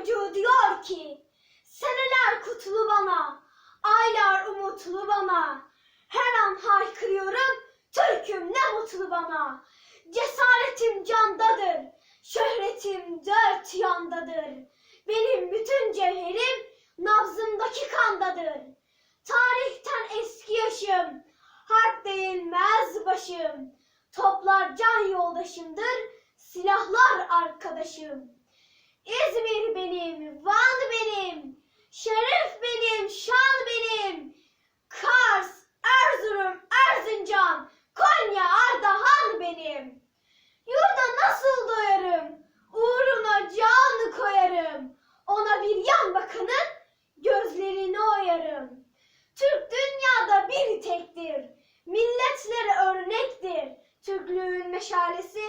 çocuğu diyor ki Seneler kutlu bana, aylar umutlu bana. Her an haykırıyorum, Türk'üm ne mutlu bana. Cesaretim candadır, şöhretim dört yandadır. Benim bütün cevherim nabzımdaki kandadır. Tarihten eski yaşım, harp değilmez başım. Toplar can yoldaşımdır, silahlar arkadaşım. İzmir benim, Van benim, Şeref benim, şan benim. Kars, Erzurum, Erzincan, Konya, Ardahan benim. Yurda nasıl doyarım? Uğruna can koyarım. Ona bir yan bakanın gözlerini oyarım. Türk dünyada bir tektir. Milletlere örnektir. Türklüğün meşalesi.